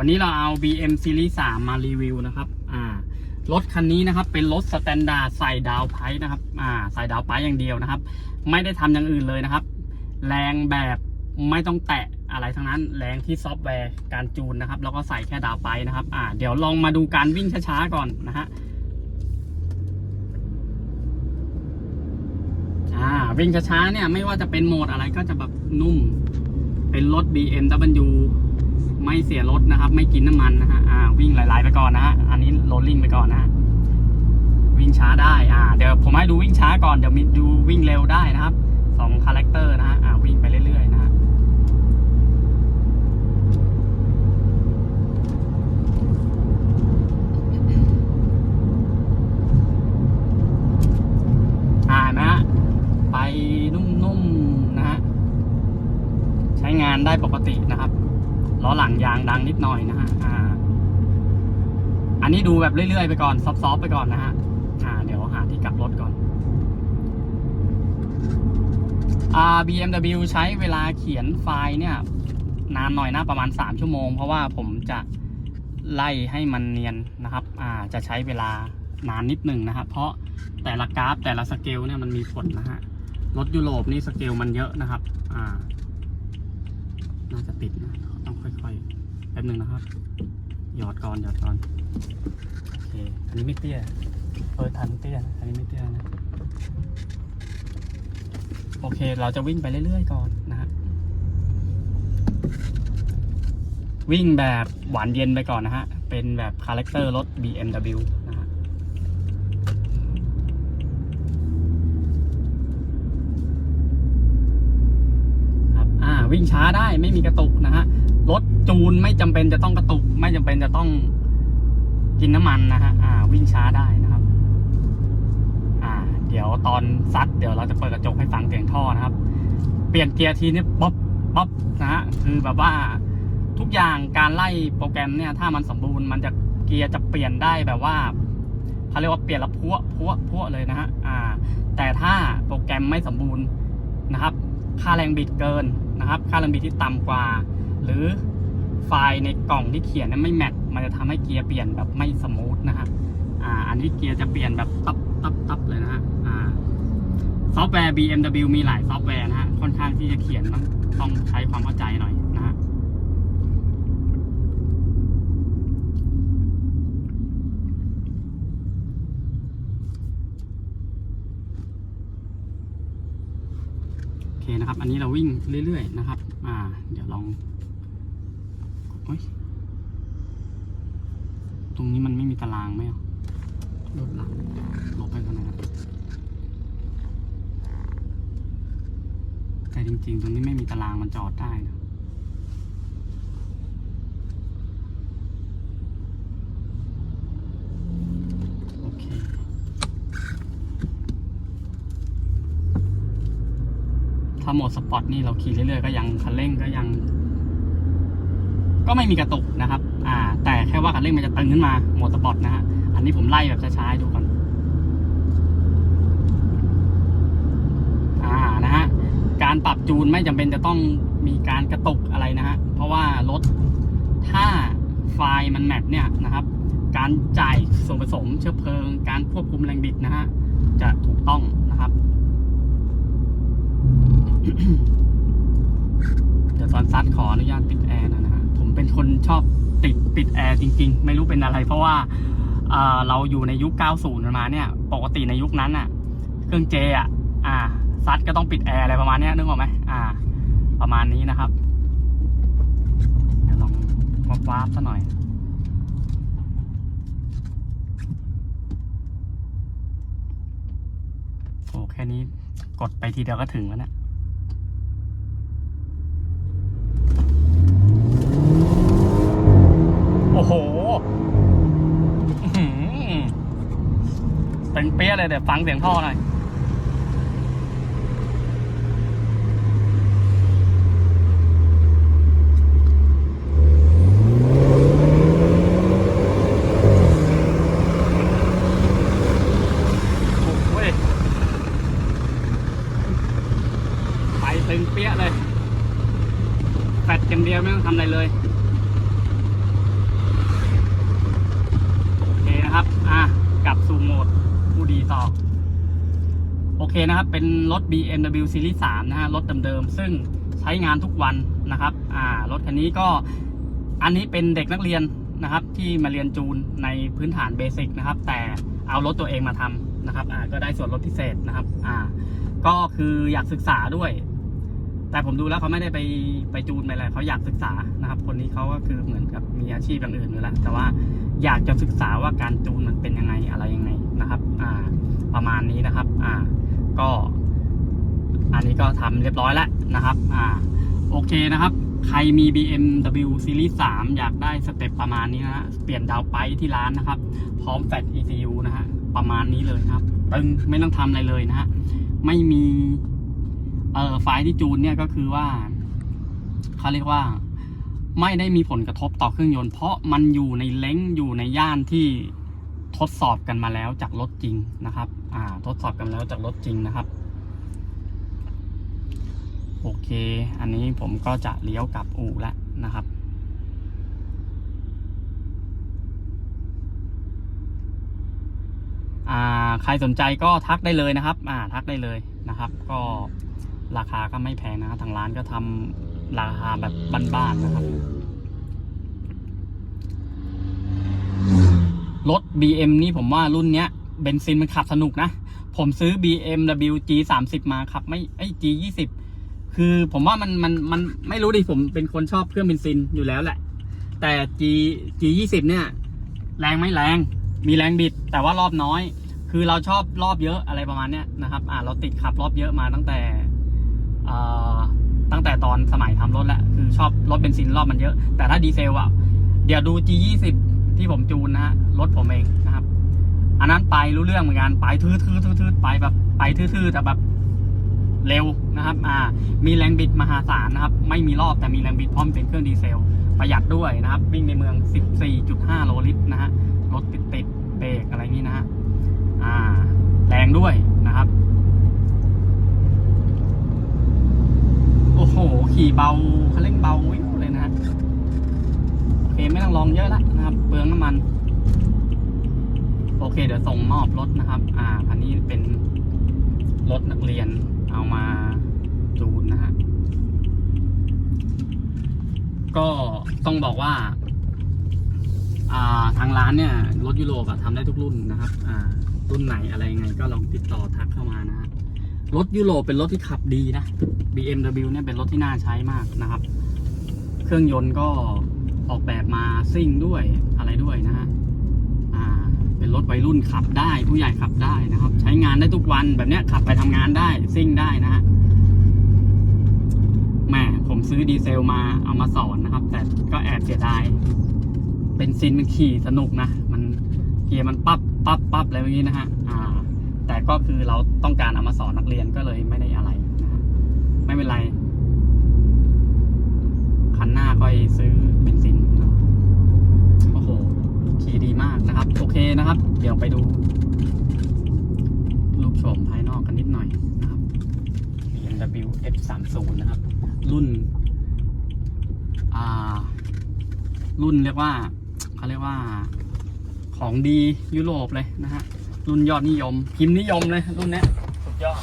วันนี้เราเอา BM Series 3 มารีวิวนะครับ อ่า รถคันนี้นะครับ เป็นรถสแตนดาร์ดใส่ดาวไพร์นะครับ อ่า ใส่ดาวไพร์อย่างเดียวนะครับ ไม่ได้ทำอย่างอื่นเลยนะครับ แรงแบบไม่ต้องแตะอะไรทั้งนั้น แรงที่ซอฟต์แวร์การจูนนะครับ แล้วก็ใส่แค่ดาวไพร์นะครับ อ่า เดี๋ยวลองมาดูการวิ่งช้าๆก่อนนะฮะ อ่า วิ่งช้าๆเนี่ยไม่ว่าจะเป็นโหมดอะไรก็จะแบบนุ่ม เป็นรถ BMW ไม่เสียรถนะครับ ไม่กินน้ำมันนะฮะอ่าวิ่งหลายๆไปก่อนนะฮะอันนี้โรลลิ่งไปก่อนนะฮะวิ่งช้าได้อ่าเดี๋ยวผมให้ดูวิ่งช้าก่อนเดี๋ยวมีดูวิ่งเร็วได้นะครับสองคาแรคเตอร์นะฮะอ่าวิ่งไปเรื่อยๆนะฮะอ่านะฮะไปนุ่มๆนะฮะใช้งานได้ปกตินะครับ ล้อหลังยางดังนิดหน่อยนะฮะอ่า อันนี้ดูแบบเรื่อยๆไปก่อนซอฟๆไปก่อนนะฮะอ่า เดี๋ยวหาที่กลับรถก่อนอ่า BMW ใช้เวลาเขียนไฟล์เนี่ย นานหน่อยนะประมาณ 3 ชั่วโมง เพราะว่าผมจะไล่ให้มันเนียนนะครับ อ่า จะใช้เวลานานนิดหนึ่งนะครับเพราะแต่ละกราฟแต่ละสเกลเนี่ยมันมีผลนะฮะรถยุโรปนี่สเกลมันเยอะนะครับ อ่า น่าจะติดนะ ต้องค่อยๆแป๊บหนึ่งนะครับ หยอดก่อนหยอดก่อนโอเคอันนี้ไม่เตี้ยเออทันเตี้ยอันนี้ไม่เตี้ยนะโอเค เราจะวิ่งไปเรื่อยๆก่อนนะฮะวิ่งแบบหวานเย็นไปก่อนนะฮะ เป็นแบบคาแรคเตอร์รถ BMW นะฮะ ครับ อ่า วิ่งช้าได้ไม่มีกระตุกนะฮะ รถจูนไม่จำเป็นจะต้องกระตุก ไม่จำเป็นจะต้องกินน้ำมันนะฮะอ่า วิ่งช้าได้นะครับ อ่า เดี๋ยวตอนซัด เดี๋ยวเราจะเปิดกระจกให้ฟังเสียงท่อนะครับ เปลี่ยนเกียร์ทีนี้ป๊อปป๊อปนะฮะคือแบบว่าทุกอย่างการไล่โปรแกรมเนี่ย ถ้ามันสมบูรณ์มันจะเกียร์จะเปลี่ยนได้แบบว่าเขาเรียกว่าเปลี่ยนละพัวพัวพัวเลยนะฮะอ่า แต่ถ้าโปรแกรมไม่สมบูรณ์นะครับ ค่าแรงบิดเกินนะครับ ค่าแรงบิดที่ต่ำกว่า หรือไฟล์ในกล่องที่เขียนนั้นไม่แมทมันจะทำให้เกียร์เปลี่ยนแบบไม่สมูทนะฮะอ่าอันนี้เกียร์จะเปลี่ยนแบบตับตับตับเลยนะฮะอ่าซอฟต์แวร์ BMW มีหลายซอฟต์แวร์นะฮะค่อนข้างที่จะเขียนต้องต้องใช้ความเข้าใจหน่อยนะฮะโอเคนะครับ อันนี้เราวิ่งเรื่อยๆนะครับ อ่า เดี๋ยวลอง ตรงนี้มันไม่มีตารางไหมอะลดหลังลบไปก่อนนะครับแต่จริงๆ ตรงนี้ไม่มีตารางมันจอดได้นะโอเคถ้าโหมดสปอร์ตนี่เราขี่เรื่อยๆก็ยังคันเร่งก็ยัง ก็ไม่มีกระตุกนะครับ อ่า แต่แค่ว่าคันเร่งมันจะตึงขึ้นมาโหมดสปอร์ตนะฮะ อันนี้ผมไล่แบบช้าๆดูก่อน อ่า นะฮะ การปรับจูนไม่จำเป็นจะต้องมีการกระตุกอะไรนะฮะ เพราะว่ารถถ้าไฟล์มันแมทเนี่ยนะครับ การจ่ายส่วนผสมเชื้อเพลิง การควบคุมแรงบิดนะฮะ จะถูกต้องนะครับเดี๋ยวตอนซัดขออนุญาตปิดแอร์นะ เป็นคนชอบติดปิดแอร์จริง ๆ ไม่รู้เป็นอะไร เพราะว่าเราอยู่ในยุค 90 มาเนี่ย ปกติในยุคนั้นอะ เครื่องเจอะ อ่า ซัดก็ต้องปิดแอร์อะไรประมาณนี้นึกออกไหมอ่า ประมาณนี้นะครับลองวาบวาบซะหน่อยโอ้แค่นี้กดไปทีเดียวก็ถึงแล้วเนะอ้โหอื้อหือตึง เปี้ยเลยเดี๋ยวฟังเสียงท่อหน่อยโอ้ยไปตึงเปี้ยเลยแฟดอย่างเดียวไม่ต้องทำอะไรเลยนะครับ อะ กลับสู่โหมด ดีต่อ โอเคนะครับ เป็นรถ BMW Series 3 นะฮะ รถเดิมๆ ซึ่งใช้งานทุกวันนะครับ อ่า รถคันนี้ก็ อันนี้เป็นเด็กนักเรียนนะครับ ที่มาเรียนจูนในพื้นฐานเบสิกนะครับ แต่เอารถตัวเองมาทำนะครับ อ่า ก็ได้ส่วนลดพิเศษนะครับ อ่า ก็คืออยากศึกษาด้วย แต่ผมดูแล้วเขาไม่ได้ไปไปจูนไปอะไรเขาอยากศึกษานะครับ คนนี้เขาก็คือเหมือนกับมีอาชีพอย่างอื่นอยู่แล้ว แต่ว่าอยากจะศึกษาว่าการจูนมันเป็นยังไงอะไรยังไงนะครับ อ่า ประมาณนี้นะครับ อ่า ก็ อันนี้ก็ทำเรียบร้อยแล้วนะครับ อ่า โอเคนะครับ ใครมี BMW Series 3 อยากได้สเต็ปประมาณนี้นะฮะเปลี่ยนดาวไปที่ร้านนะครับ พร้อมแฟลช ECU นะฮะประมาณนี้เลยครับ ตึงไม่ต้องทำอะไรเลยนะฮะไม่มี เอ่อไฟล์ที่จูนเนี่ยก็คือว่าเขาเรียกว่า ไม่ได้มีผลกระทบต่อเครื่องยนต์ เพราะมันอยู่ในเล้งอยู่ในย่านที่ทดสอบกันมาแล้วจากรถจริงนะครับ อ่า ทดสอบกันแล้วจากรถจริงนะครับ โอเค อันนี้ผมก็จะเลี้ยวกลับอู่แล้วนะครับใครสนใจก็ทักได้เลยนะครับ อ่า ทักได้เลยนะครับ ก็ ราคาก็ไม่แพงนะครับทางร้านก็ทำราคาแบบบ้านๆนะครับ รถ BM นี่ผมว่ารุ่นเนี้ยเบนซินมันขับสนุกนะ ผมซื้อ BMW G 3 0มาขับไม่ไอ้ G 2 0คือผมว่ามันมันมันไม่รู้ดิผมเป็นคนชอบเครื่องเบนซินอยู่แล้วแหละ แต่ G G 2 0เนี่ย แรงไม่แรง มีแรงบิด แต่ว่ารอบน้อย คือเราชอบรอบเยอะอะไรประมาณเนี้ยนะครับ อ่าเราติดขับรอบเยอะมาตั้งแต่ ตั้งแต่ตอนสมัยทำรถแหละคือชอบรถเบนซินรอบมันเยอะ แต่ถ้าดีเซลอะเดี๋ยวดู G 2 0 ที่ผมจูนนะฮะรถผมเองนะครับ อันนั้นไปรู้เรื่องเหมือนกันไปทื่อทื่อทื่อทื่อไปแบบไปทื่อทื่อแต่แบบเร็วนะครับ อ่า มีแรงบิดมหาศาลนะครับ ไม่มีรอบแต่มีแรงบิดพร้อมเป็นเครื่องดีเซล ประหยัดด้วยนะครับ วิ่งในเมือง 14.5 โลลิตรนะฮะ รถติดติดๆเบรกอะไรนี้นะฮะ อ่า แรงด้วยนะครับ โอ้โหขี่เบาคันเร่งเบาวิวเลยนะฮะโอเคไม่ต้องลองเยอะแล้วนะครับเปลืองน้ำมัน โอเค เดี๋ยวส่งมอบรถนะครับ อ่าคันนี้เป็นรถนักเรียนเอามาจูนนะฮะก็ต้องบอกว่า อ่าทางร้านเนี่ยรถยุโรปอะทำได้ทุกรุ่นนะครับ อ่า รุ่นไหนอะไรยังไง ก็ลองติดต่อทักเข้ามานะฮะ รถยุโรปเป็นรถที่ขับดีนะ BMW เนี่ยเป็นรถที่น่าใช้มากนะครับ เครื่องยนต์ก็ออกแบบมาซิ่งด้วยอะไรด้วยนะฮะเป็นรถวัยรุ่นขับได้ผู้ใหญ่ขับได้นะครับ ใช้งานได้ทุกวันแบบเนี้ยขับไปทำงานได้ซิ่งได้นะฮะแหมผมซื้อดีเซลมาเอามาสอนนะครับ แต่ก็แอบเสียดายเป็นซินมันขี่สนุกนะ มันเกียร์มันปั๊บปั๊บปั๊บอะไรอย่างนี้นะฮะอ่า ก็คือเราต้องการเอามาสอนนักเรียนก็เลยไม่ได้อะไรนะไม่เป็นไร คันหน้าค่อยซื้อเบนซินนะโอ้โหขี่ดีมากนะครับ โอเคนะครับ เดี๋ยวไปดูรูปโฉมภายนอกกันนิดหน่อยนะครับ BMW F30 นะครับ รุ่น อ่า รุ่นเรียกว่าเขาเรียกว่าของดียุโรปเลยนะฮะ รุ่นยอดนิยมพิมพ์นิยมเลยรุ่นนี้สุดยอด